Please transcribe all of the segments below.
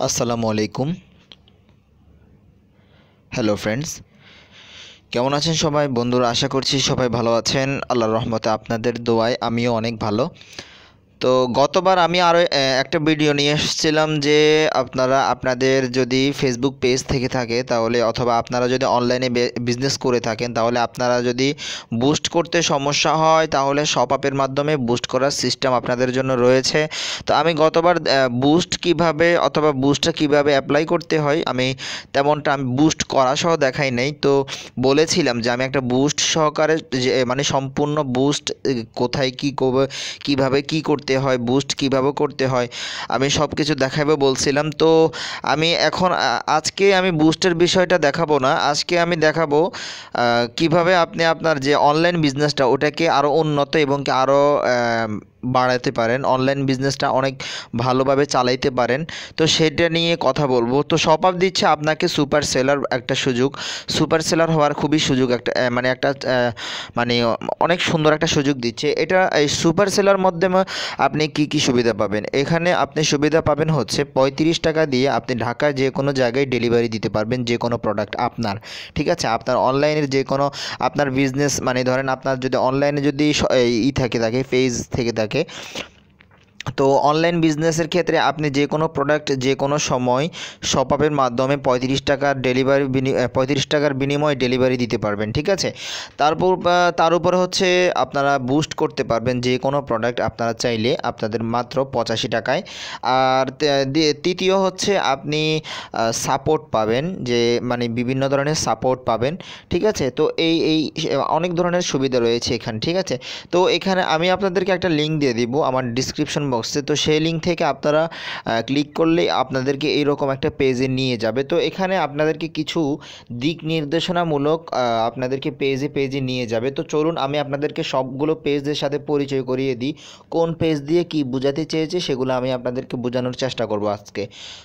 আসসালামু আলাইকুম। Hello friends কেমন আছেন সবাই? বন্ধুরা, আশা করছি সবাই ভালো আছেন। আল্লাহর রহমতে আপনাদের দোয়ায় আমিও অনেক ভালো। তো গতবার আমি আরও একটা ভিডিও নিয়ে এসেছিলাম যে আপনারা, আপনাদের যদি ফেসবুক পেজ থেকে থাকে তাহলে, অথবা আপনারা যদি অনলাইনে বিজনেস করে থাকেন, তাহলে আপনারা যদি বুস্ট করতে সমস্যা হয়, তাহলে শপ আপের মাধ্যমে বুস্ট করার সিস্টেম আপনাদের জন্য রয়েছে। তো আমি গতবার বুস্ট কীভাবে, অথবা বুস্টটা কীভাবে অ্যাপ্লাই করতে হয়, আমি তেমনটা আমি বুস্ট করা সহ দেখাই নাই। তো বলেছিলাম যে আমি একটা বুস্ট সহকারে মানে সম্পূর্ণ বুস্ট কোথায় কী কীভাবে কী করতে হয় বুস্ট কীভাবে করতে হয়, আমি সব কিছু দেখাবো বলছিলাম। তো আমি এখন আজকে আমি বুস্টের বিষয়টা দেখাবো না, আজকে আমি দেখাবো কীভাবে আপনি আপনার যে অনলাইন বিজনেসটা ওটাকে আরও উন্নত এবং আরও বাড়াতে পারেন। অনলাইন বিজনেসটা অনেক ভালোভাবে চালাইতে পারেন। তো সেটা নিয়ে কথা বলব। তো সব আপ দিচ্ছে আপনাকে সুপার সেলার একটা সুযোগ। সুপার সেলার হওয়ার খুবই সুযোগ একটা মানে একটা মানে অনেক সুন্দর একটা সুযোগ দিচ্ছে। এটা এই সুপার সেলার মাধ্যমে আপনি কি কি সুবিধা পাবেন? এখানে আপনি সুবিধা পাবেন হচ্ছে পঁয়ত্রিশ টাকা দিয়ে আপনি ঢাকার যে কোনো জায়গায় ডেলিভারি দিতে পারবেন যে কোনো প্রোডাক্ট আপনার। ঠিক আছে? আপনার অনলাইনের যে কোনো আপনার বিজনেস মানে ধরেন আপনার যদি অনলাইনে যদি ই থাকে থাকে পেজ থাকে থাকে তো অনলাইন বিজনেসের ক্ষেত্রে আপনি যে কোনো প্রোডাক্ট যে কোনো সময় শপআপের মাধ্যমে পঁয়ত্রিশ টাকার ডেলিভারি পঁয়ত্রিশ টাকার বিনিময়ে ডেলিভারি দিতে পারবেন, ঠিক আছে? তারপর তার উপরে হচ্ছে আপনারা বুস্ট করতে পারবেন যে কোনো প্রোডাক্ট আপনারা চাইলে আপনাদের মাত্র পঁচাশি টাকায়। আর তৃতীয় হচ্ছে আপনি সাপোর্ট পাবেন যে মানে বিভিন্ন ধরনের সাপোর্ট পাবেন, ঠিক আছে? তো এই এই, অনেক ধরনের সুবিধা রয়েছে এখানে, ঠিক আছে? তো এখানে আমি আপনাদেরকে একটা লিঙ্ক দিয়ে দিব, আমার ডিসক্রিপশন বক্সে তো সেই লিঙ্ক থেকে আপনারা ক্লিক করলে আপনাদেরকে এইরকম একটা পেজে নিয়ে যাবে। তো এখানে আপনাদেরকে কিছু দিক নির্দেশনামূলক আপনাদেরকে পেজে পেজে নিয়ে যাবে। তো চলুন আমি আপনাদেরকে সবগুলো পেজের সাথে পরিচয় করিয়ে দিই। কোন পেজ দিয়ে কি বোঝাতে চেয়েছে সেগুলো আমি আপনাদেরকে বোঝানোর চেষ্টা করব আজকে।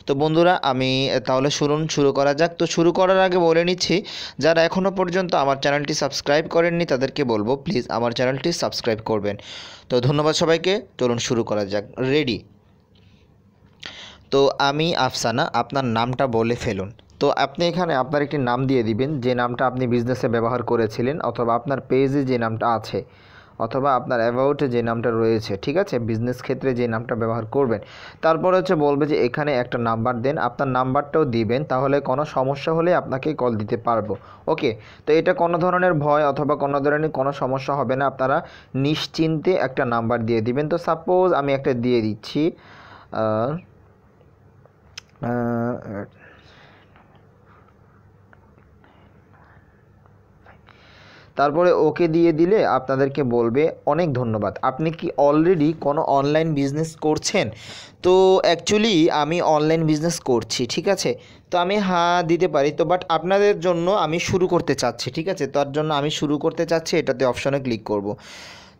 তো বন্ধুরা, আমি তাহলে শুনুন, শুরু করা যাক। তো শুরু করার আগে বলে নিচ্ছি, যারা এখনও পর্যন্ত আমার চ্যানেলটি সাবস্ক্রাইব করেননি তাদেরকে বলব প্লিজ আমার চ্যানেলটি সাবস্ক্রাইব করবেন। তো ধন্যবাদ সবাইকে। চলুন শুরু করা যাক। রেডি তো আমি আফসানা, আপনার নামটা বলে ফেলুন। তো আপনি এখানে আপনার একটি নাম দিয়ে দিবেন, যে নামটা আপনি বিজনেসে ব্যবহার করেছিলেন অথবা আপনার পেজে যে নামটা আছে। অথবা আপনার অ্যাবাউটে যে নামটা রয়েছে, ঠিক আছে? বিজনেস ক্ষেত্রে যে নামটা ব্যবহার করবেন। তারপর হচ্ছে বলবে যে, এখানে একটা নাম্বার দেন, আপনার নাম্বারটাও দিবেন, তাহলে কোনো সমস্যা হলে আপনাকে কল দিতে পারব। ওকে তো এটা কোনো ধরনের ভয় অথবা কোনো ধরনের কোনো সমস্যা হবে না, আপনারা নিশ্চিন্তে একটা নাম্বার দিয়ে দিবেন। তো সাপোজ আমি একটা দিয়ে দিচ্ছি তারপরে ওকে দিয়ে দিলে আপনাদেরকে বলবে অনেক ধন্যবাদ। আপনি কি অলরেডি কোনো অনলাইন বিজনেস করছেন? তো অ্যাকচুয়ালি আমি অনলাইন বিজনেস করছি, ঠিক আছে? তো আমি হ্যাঁ দিতে পারি। তো বাট আপনাদের জন্য আমি শুরু করতে চাচ্ছি, ঠিক আছে? তার জন্য আমি শুরু করতে চাচ্ছি, এটাতে অপশানে ক্লিক করব।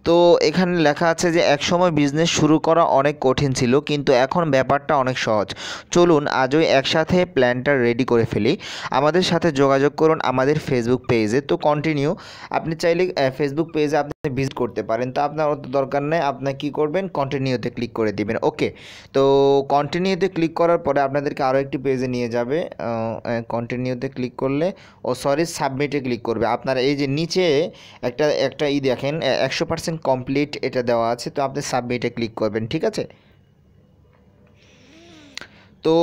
তো এখানে লেখা আছে যে, একসময় বিজনেস শুরু করা অনেক কঠিন ছিল, কিন্তু এখন ব্যাপারটা অনেক সহজ। চলুন আজই একসাথে প্ল্যানটা রেডি করে ফেলি। আমাদের সাথে যোগাযোগ করুন আমাদের ফেসবুক পেজে তো কন্টিনিউ আপনি চাইলে ফেসবুক পেজে আপনি ভিজিট করতে পারেন। তো আপনার অত দরকার নেই আপনার কী করবেন? কন্টিনিউতে ক্লিক করে দিবেন। ওকে তো কন্টিনিউতে ক্লিক করার পরে আপনাদেরকে আরও একটি পেজে নিয়ে যাবে। কন্টিনিউতে ক্লিক করলে, ও সরি সাবমিটে ক্লিক করবে। আপনার এই যে নিচে একটা একটা ই দেখেন একশো পার্সেন্ট কমপ্লিট এটা দেওয়া আছে, তো আপনি সাবমিটে ক্লিক করবেন, ঠিক আছে? তো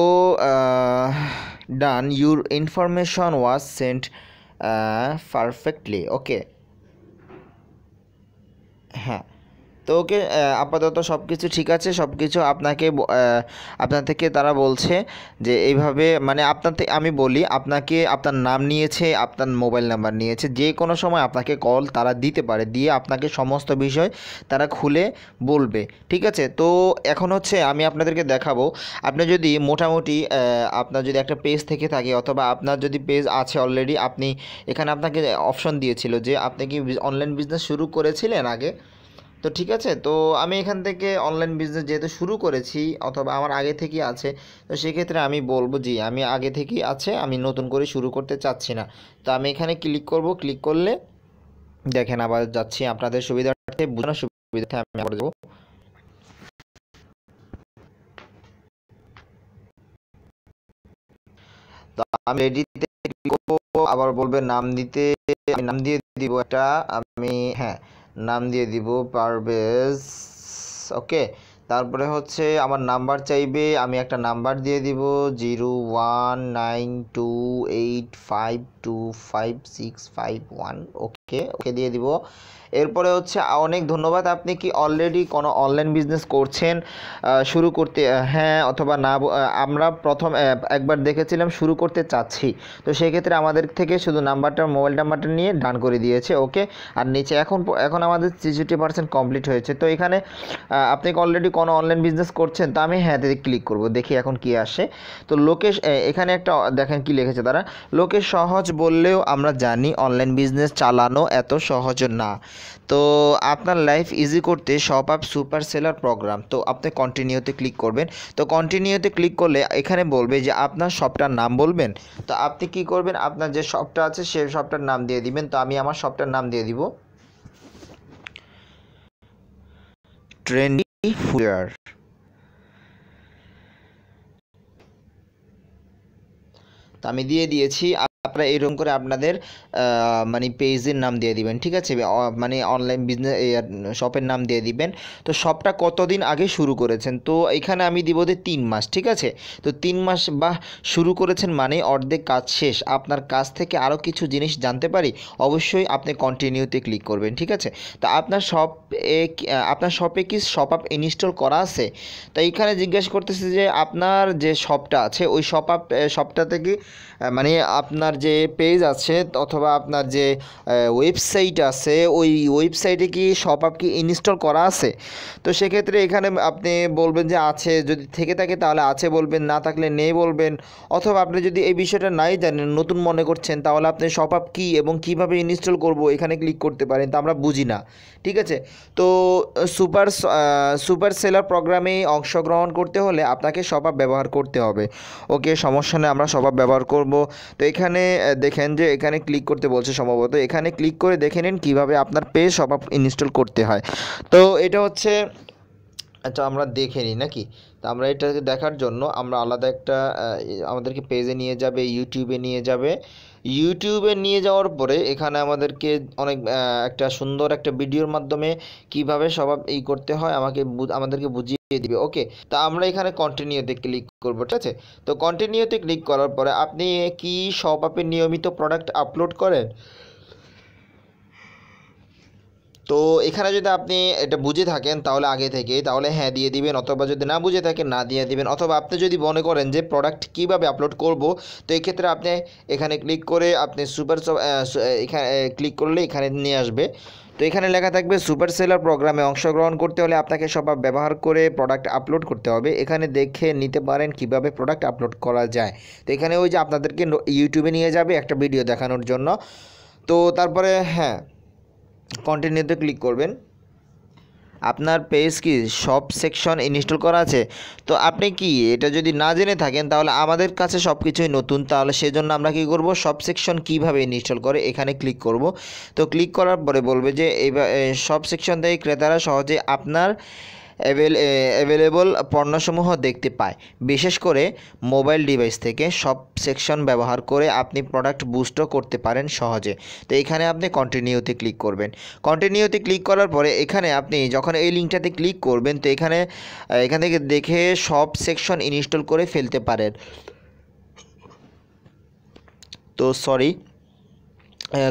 done your information was sent perfectly okay হ্যাঁ। তো ওকে আপাতত সব কিছু ঠিক আছে সব কিছু আপনাকে আপনার থেকে তারা বলছে যে এইভাবে মানে আপনার থেকে আমি বলি, আপনাকে আপনার নাম নিয়েছে, আপনার মোবাইল নাম্বার নিয়েছে, যে কোনো সময় আপনাকে কল তারা দিতে পারে, দিয়ে আপনাকে সমস্ত বিষয় তারা খুলে বলবে, ঠিক আছে? তো এখন হচ্ছে আমি আপনাদেরকে দেখাবো, আপনি যদি মোটামুটি আপনার যদি একটা পেজ থেকে থাকে, অথবা আপনার যদি পেজ আছে অলরেডি আপনি এখানে আপনাকে অপশন দিয়েছিল যে আপনি কি অনলাইন বিজনেস শুরু করেছিলেন আগে? তো ঠিক আছে, তো আমি এখান থেকে অনলাইন বিজনেস যেহেতু শুরু করেছি, অথবা আমার আগে থেকেই আছে, তো সেক্ষেত্রে আমি বলব জি, আমি আগে থেকেই আছে, আমি নতুন করে শুরু করতে চাচ্ছি না। তো আমি এখানে ক্লিক করব ক্লিক করলে দেখেন আবার যাচ্ছি আপনাদের সুবিধার্থে, বোঝানোর সুবিধার্থে আমি আবার দেবো। আমি রেডিতে আবার বলবে নাম দিতে নাম দিয়ে দিব একটা, আমি হ্যাঁ নাম দিয়ে দিব পারভেজ। ওকে, তারপরে হচ্ছে আমার নাম্বার চাইবে, আমি একটা নাম্বার দিয়ে দিব, zero one nine two eight five two five six five one. Okay. Okay দিয়ে দিব। এরপরে হচ্ছে অনেক ধন্যবাদ। আপনি কি অলরেডি কোনো অনলাইন বিজনেস করছেন? শুরু করতে হ্যাঁ অথবা না আমরা প্রথম একবার দেখেছিলাম, শুরু করতে চাচ্ছি। তো সেক্ষেত্রে আমাদের থেকে শুধু নাম্বারটা মোবাইল নাম্বারটা নিয়ে ডান করে দিয়েছে, ওকে? আর নিচে এখন এখন আমাদের ছেষট্টি পার্সেন্ট কমপ্লিট হয়েছে। তো এখানে আপনি কি অলরেডি কোনো অনলাইন বিজনেস করছেন? তো আমি হ্যাঁ ক্লিক করব, দেখি এখন কি আসে। তো লোকেশ এখানে একটা, দেখেন কি লিখেছে তারা। লোকে সহজ বললেও আমরা জানি অনলাইন বিজনেস চালানো এত সহজ না। তো আপনার লাইফ ইজি করতে shop up super seller program তো আপনি কন্টিনিউতে ক্লিক করবেন। তো কন্টিনিউতে ক্লিক করলে এখানে বলবে যে আপনার শপটার নাম বলবেন। তো আপনি কি করবেন? আপনার যে শপটা আছে সেই শপটার নাম দিয়ে দিবেন। তো আমি আমার শপটার নাম দিয়ে দিব। ট্রেন্ডি ফুয়ার তো আমি দিয়ে দিয়েছি। আপনারা এরকম করে আপনাদের মানে পেজের নাম দিয়ে দিবেন, ঠিক আছে? মানে অনলাইন বিজনেস শপের নাম দিয়ে দিবেন। তো শপটা কতদিন আগে শুরু করেছেন? তো এখানে আমি দিব যে তিন মাস, ঠিক আছে? তো তিন মাস বা শুরু করেছেন মানে অর্ধেক কাজ শেষ। আপনার কাছ থেকে আরও কিছু জিনিস জানতে পারি? অবশ্যই আপনি কন্টিনিউতে ক্লিক করবেন, ঠিক আছে? তো আপনার শপ আপনার শপে কি শপ আপ ইনস্টল করা আছে? তো এইখানে জিজ্ঞাসা করতেছে যে আপনার যে শপটা আছে, ওই শপ আপ শপটা থেকে মানে আপনার যে পেজ আছে অথবা আপনার যে ওয়েবসাইট আছে, ওই ওয়েবসাইটে কি শপ আপ কি ইনস্টল করা আছে? তো সেক্ষেত্রে এখানে আপনি বলবেন যে আছে, যদি থেকে থাকে তাহলে আছে বলবেন, না থাকলে নেই বলবেন, অথবা আপনি যদি এই বিষয়টা নাই জানেন, নতুন মনে করছেন, তাহলে আপনি শপ আপ কী এবং কীভাবে ইনস্টল করব, এখানে ক্লিক করতে পারেন, তা আমরা বুঝি না, ঠিক আছে? তো সুপার সুপার সেলার প্রোগ্রামে অংশগ্রহণ করতে হলে আপনাকে আপ ব্যবহার করতে হবে। ওকে, সমস্যা নেই, আমরা আপ ব্যবহার করব। তো এখানে দেখেন যে এখানে ক্লিক করতে বলছে সম্ভবত। এখানে ক্লিক করে দেখে নিন কীভাবে আপনার পেজ আপ ইনস্টল করতে হয়। তো এটা হচ্ছে আচ্ছা আমরা দেখে নিই নাকি? তো আমরা এটাকে দেখার জন্য আমরা আলাদা একটা আমাদেরকে পেজে নিয়ে যাবে ইউটিউবে নিয়ে যাবে। ইউটিউবে নিয়ে যাওয়ার পরে এখানে আমাদেরকে অনেক একটা সুন্দর একটা ভিডিওর মাধ্যমে কীভাবে সব এই করতে হয়, আমাকে আমাদেরকে বুঝিয়ে দিবে। ওকে তো আমরা এখানে কন্টিনিউতে ক্লিক করব, ঠিক আছে? তো কন্টিনিউতে ক্লিক করার পরে আপনি কি সব আপনি নিয়মিত প্রোডাক্ট আপলোড করেন? তো এখানে যদি আপনি এটা বুঝে থাকেন, তাহলে আগে থেকে তাহলে হ্যাঁ দিয়ে দিবেন, অথবা যদি না বুঝে থাকেন, না দিয়ে দিবেন, অথবা আপনি যদি মনে করেন যে প্রোডাক্ট কীভাবে আপলোড করব, তো এই ক্ষেত্রে আপনি এখানে ক্লিক করে আপনি সুপার এখানে ক্লিক করলে এখানে নিয়ে আসবে। তো এখানে লেখা থাকবে সুপার সেলার প্রোগ্রামে অংশগ্রহণ করতে হলে আপনাকে সব ব্যবহার করে প্রোডাক্ট আপলোড করতে হবে। এখানে দেখে নিতে পারেন কীভাবে প্রোডাক্ট আপলোড করা যায়। তো এখানে ওই যে আপনাদেরকে ইউটিউবে নিয়ে যাবে একটা ভিডিও দেখানোর জন্য। তো তারপরে হ্যাঁ। কন্টিনিউতে ক্লিক করবেন। আপনার পেজ কি সব সেকশন ইনস্টল করা আছে? তো আপনি কি এটা যদি না জেনে থাকেন, তাহলে আমাদের কাছে সব কিছুই নতুন। তাহলে সেজন্য আমরা কি করব? সব সেকশন কীভাবে ইনস্টল করে? এখানে ক্লিক করব। তো ক্লিক করার পরে বলবে যে এইবার সব সেকশন থেকে ক্রেতারা সহজে আপনার অ্যাভেলেবল পণ্যসমূহ দেখতে পায়। বিশেষ করে মোবাইল ডিভাইস থেকে সব সেকশন ব্যবহার করে আপনি প্রোডাক্ট বুস্টও করতে পারেন সহজে। তো এখানে আপনি কন্টিনিউতে ক্লিক করবেন। কন্টিনিউতে ক্লিক করার পরে এখানে আপনি যখন এই লিঙ্কটাতে ক্লিক করবেন, তো এখানে এখান থেকে দেখে সব সেকশন ইনস্টল করে ফেলতে পারেন। তো সরি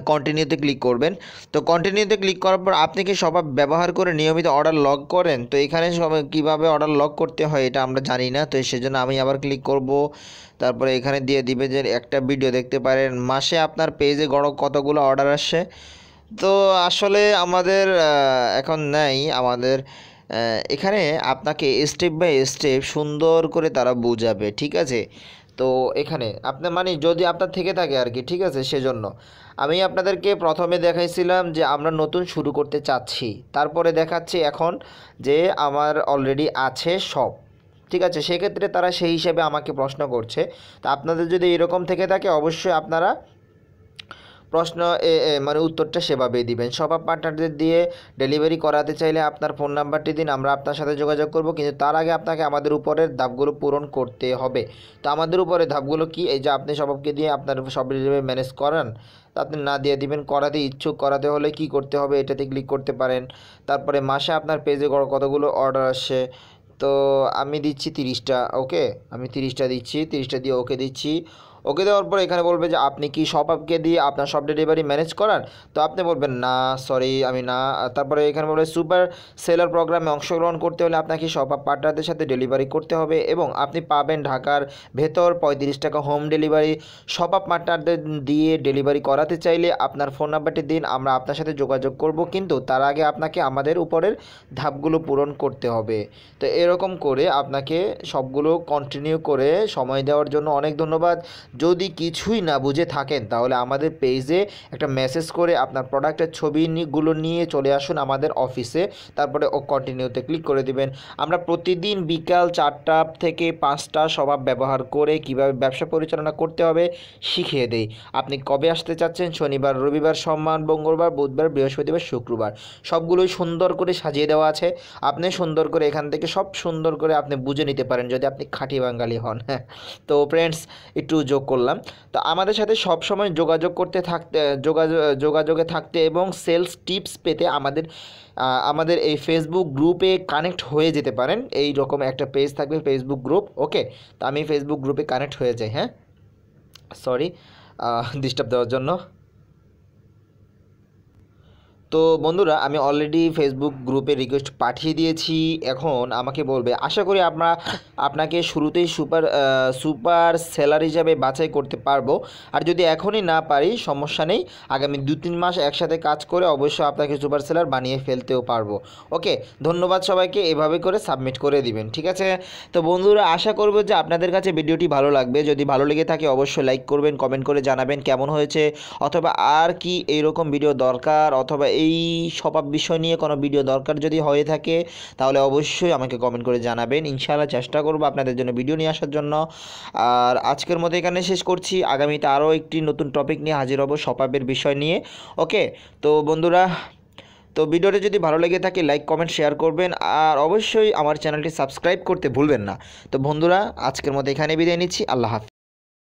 কন্টিনিউতে ক্লিক করবেন। তো কন্টিনিউতে ক্লিক করার পর আপনি কি সবাই ব্যবহার করে নিয়মিত অর্ডার লগ করেন? তো এখানে সব কীভাবে অর্ডার লগ করতে হয় এটা আমরা জানি না। তো সেজন্য আমি আবার ক্লিক করব। তারপরে এখানে দিয়ে দিবে যে একটা ভিডিও দেখতে পারেন। মাসে আপনার পেজে গড় কতগুলো অর্ডার আসে? তো আসলে আমাদের এখন নেই। আমাদের এখানে আপনাকে স্টেপ বাই স্টেপ সুন্দর করে তারা বুঝাবে। ঠিক আছে? তো এখানে আপনার মানে যদি আপনার থেকে থাকে আর কি ঠিক আছে? সেজন্য। আমি আপনাদেরকে প্রথমে দেখাইছিলাম যে আমরা নতুন শুরু করতে চাচ্ছি। তারপরে দেখাচ্ছি এখন যে আমার অলরেডি আছে সব। ঠিক আছে? সেক্ষেত্রে তারা সেই হিসেবে আমাকে প্রশ্ন করছে। তা আপনাদের যদি এরকম থেকে থাকে, অবশ্যই আপনারা প্রশ্ন মানে উত্তরটা সেভাবেই দিবেন। সব পার্টনারদের দিয়ে ডেলিভারি করাতে চাইলে আপনার ফোন নাম্বারটি দিন, আমরা আপনার সাথে যোগাযোগ করব। কিন্তু তার আগে আপনাকে আমাদের উপরের ধাপগুলো পূরণ করতে হবে। তো আমাদের উপরে ধাপগুলো কি? এই যে আপনি সবাবকে দিয়ে আপনার সব ডেলিভারি ম্যানেজ করান আপনি না দিয়ে দিবেন, করাতে ইচ্ছুক, করাতে হলে কি করতে হবে এটাতে ক্লিক করতে পারেন। তারপরে মাসে আপনার পেজে কতগুলো অর্ডার আসে? তো আমি দিচ্ছি তিরিশটা ওকে আমি তিরিশটা দিচ্ছি, তিরিশটা দিয়ে ওকে দিচ্ছি। ওকে দেওয়ার পর এখানে বলবে যে, আপনি কি সব আপকে দিয়ে আপনার সব ডেলিভারি ম্যানেজ করান তো আপনি বলবেন, না সরি আমি না। তারপরে এখানে বলবে সুপার সেলার প্রোগ্রামে অংশগ্রহণ করতে হলে আপনাকে সব আপ পার্টনারদের সাথে ডেলিভারি করতে হবে এবং আপনি পাবেন ঢাকার ভেতর পঁয়ত্রিশ টাকা হোম ডেলিভারি সব আপ পার্টনারদের দিয়ে ডেলিভারি করাতে চাইলে আপনার ফোন নাম্বারটি দিন, আমরা আপনার সাথে যোগাযোগ করব। কিন্তু তার আগে আপনাকে আমাদের উপরের ধাপগুলো পূরণ করতে হবে। তো এরকম করে আপনাকে সবগুলো কন্টিনিউ করে সময় দেওয়ার জন্য অনেক ধন্যবাদ। যদি কিছুই না বুঝে থাকেন, তাহলে আমাদের পেজে একটা মেসেজ করে আপনার প্রোডাক্টের ছবিগুলো নিয়ে চলে আসুন আমাদের অফিসে তারপরে ও কন্টিনিউতে ক্লিক করে দিবেন। আমরা প্রতিদিন বিকাল চারটা থেকে পাঁচটা স্বভাব ব্যবহার করে কীভাবে ব্যবসা পরিচালনা করতে হবে শিখিয়ে দেই। আপনি কবে আসতে চাচ্ছেন? শনিবার, রবিবার, সোমবার, মঙ্গলবার, বুধবার, বৃহস্পতিবার, শুক্রবার। সবগুলোই সুন্দর করে সাজিয়ে দেওয়া আছে। আপনি সুন্দর করে এখান থেকে সব সুন্দর করে আপনি বুঝে নিতে পারেন যদি আপনি খাঁটি বাঙালি হন। হ্যাঁ তো ফ্রেন্ডস একটু যোগ করলাম। তো আমাদের সাথে সব সময় যোগাযোগ করতে থাকতে যোগাযোগ যোগাযোগে থাকতে এবং সেলস টিপস পেতে আমাদের আমাদের এই ফেসবুক গ্রুপে কানেক্ট হয়ে যেতে পারেন। এই রকম একটা পেজ থাকবে ফেসবুক গ্রুপ ওকে তো আমি ফেসবুক গ্রুপে কানেক্ট হয়ে যাই হ্যাঁ? সরি ডিস্টার্ব দেওয়ার জন্য। তো বন্ধুরা, আমি অলরেডি ফেসবুক গ্রুপে রিকোয়েস্ট পাঠিয়ে দিয়েছি। এখন আমাকে বলবে, আশা করি আমরা আপনাকে শুরুতেই সুপার সুপার সেলার হিসাবে বাছাই করতে পারব। আর যদি এখনই না পারি, সমস্যা নেই। আগামী দু তিন মাস একসাথে কাজ করে অবশ্যই আপনাকে সুপার সেলার বানিয়ে ফেলতেও পারব। ওকে ধন্যবাদ সবাইকে। এভাবে করে সাবমিট করে দিবেন, ঠিক আছে? তো বন্ধুরা, আশা করব যে আপনাদের কাছে ভিডিওটি ভালো লাগবে। যদি ভালো লেগে থাকে, অবশ্যই লাইক করবেন কমেন্ট করে জানাবেন কেমন হয়েছে। অথবা আর কি এইরকম ভিডিও দরকার, অথবা এই সব বিষয় নিয়ে কোনো ভিডিও দরকার যদি হয়ে থাকে, তাহলে অবশ্যই আমাকে কমেন্ট করে জানাবেন। ইনশাআল্লাহ চেষ্টা করব আপনাদের জন্য ভিডিও নিয়ে আসার জন্য। আর আজকের মতো এখানে শেষ করছি। আগামীতে আরও একটি নতুন টপিক নিয়ে হাজির হব সপাবের বিষয় নিয়ে। ওকে তো বন্ধুরা, তো ভিডিওটা যদি ভালো লেগে থাকে লাইক কমেন্ট শেয়ার করবেন। আর অবশ্যই আমার চ্যানেলটি সাবস্ক্রাইব করতে ভুলবেন না। তো বন্ধুরা, আজকের মতো এখানে বিদায় নিচ্ছি। আল্লাহ হাফিজ।